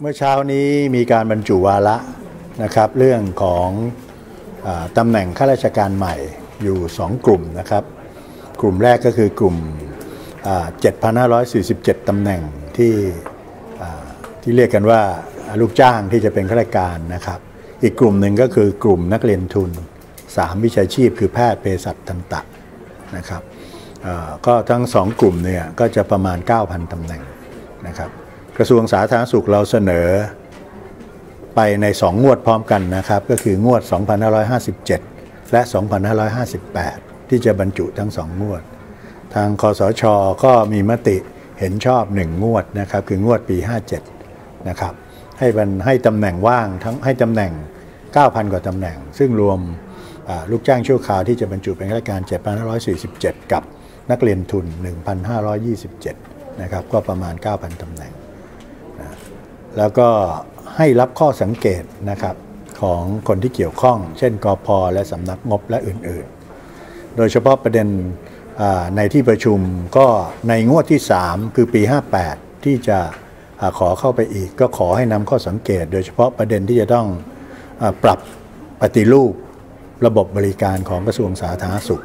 เมื่อเช้านี้มีการบรรจุวาระนะครับเรื่องของอตำแหน่งข้าราชการใหม่อยู่ 2 กลุ่มนะครับ กลุ่มแรกก็คือกลุ่มอ่า7,547ตำแหน่งที่ที่เรียกกันว่าลูกจ้างที่จะเป็นข้าราชการนะครับ อีกกลุ่มหนึ่งก็คือกลุ่มนักเรียนทุน 3 วิชาชีพ คือแพทย์เภสัชทันตะนะครับก็ทั้งสองกลุ่มเนี่ยก็จะประมาณ 9,000ตำแหน่งนะครับ กระทรวงสาธารณสุขเราเสนอไปใน 2 งวดพร้อมกันนะครับ ก็คืองวด 2557 และ 2558 ที่จะบรรจุทั้ง 2 งวด ทางคอสชก็มีมติเห็นชอบ 1 งวดนะครับ คืองวดปี 57 นะครับ ให้มันให้ตำแหน่งว่างทั้งให้ตำแหน่ง 9,000 กว่าตำแหน่ง ซึ่งรวมลูกจ้างชั่วคราวที่จะบรรจุเป็นข้าราชการ 7,547 กับนักเรียนทุน 1,527 นะครับ ก็ประมาณ 9,000ตำแหน่ง แล้วก็ให้รับข้อสังเกตนะครับของคนที่เกี่ยวข้อง เช่นกอพและสำนักงบและอื่นๆ โดยเฉพาะประเด็นในที่ประชุมก็ในงวดที่ 3 คือปี 58 ที่จะขอเข้าไปอีก ก็ขอให้นำข้อสังเกต โดยเฉพาะประเด็นที่จะต้องอปรับปฏิรูประบบบริการของกระทรวงสาธารณสุข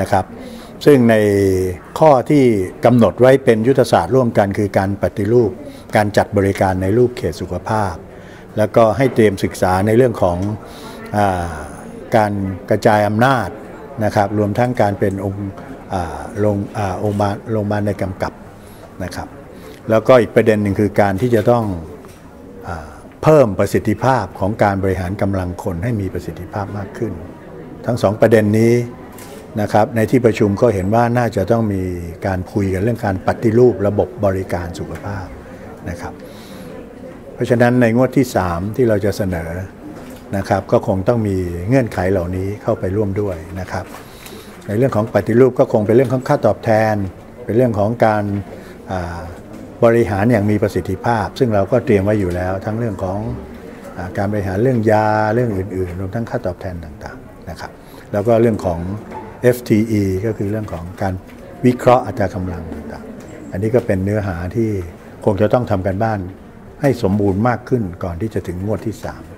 นะครับ ซึ่งในข้อที่กำหนดไว้เป็นยุทธศาสตร์ร่วมกันคือการปฏิรูป การจัดบริการในรูปเขตสุขภาพ แล้วก็ให้เตรียมศึกษาในเรื่องของอการกระจายอำนาจนะครับ รวมทั้งการเป็นองค์อ่าโรงองค์บาลงพยาในกำกับนะครับ แล้วก็อีกประเด็นหนึ่งคือการที่จะต้องอเพิ่มประสิทธิภาพของการบริหารกำลังคนให้มีประสิทธิภาพมากขึ้น ทั้งสองประเด็นนี้ นะครับในที่ประชุมก็เห็นว่าน่าจะต้องมีการคุยกันเรื่องการปฏิรูประบบบริการสุขภาพนะครับ เพราะฉะนั้นในงวดที่ 3 ที่เราจะเสนอนะครับก็คงต้องมีเงื่อนไขเหล่านี้เข้าไปร่วมด้วยนะครับ ในเรื่องของปฏิรูปก็คงเป็นเรื่องของค่าตอบแทน เป็นเรื่องของการบริหารอย่างมีประสิทธิภาพ ซึ่งเราก็เตรียมไว้อยู่แล้ว ทั้งเรื่องของอการบริหารเรื่องยาเรื่องอื่นๆรวมทั้งค่าตอบแทนต่างๆนะครับ แล้วก็เรื่องของ FTE ก็คือเรื่องของการวิเคราะห์อัตรากำลังต่างๆอันนี้ก็เป็นเนื้อหาที่คงจะต้องทำกันบ้านให้สมบูรณ์มากขึ้นก่อนที่จะถึงงวดที่ 3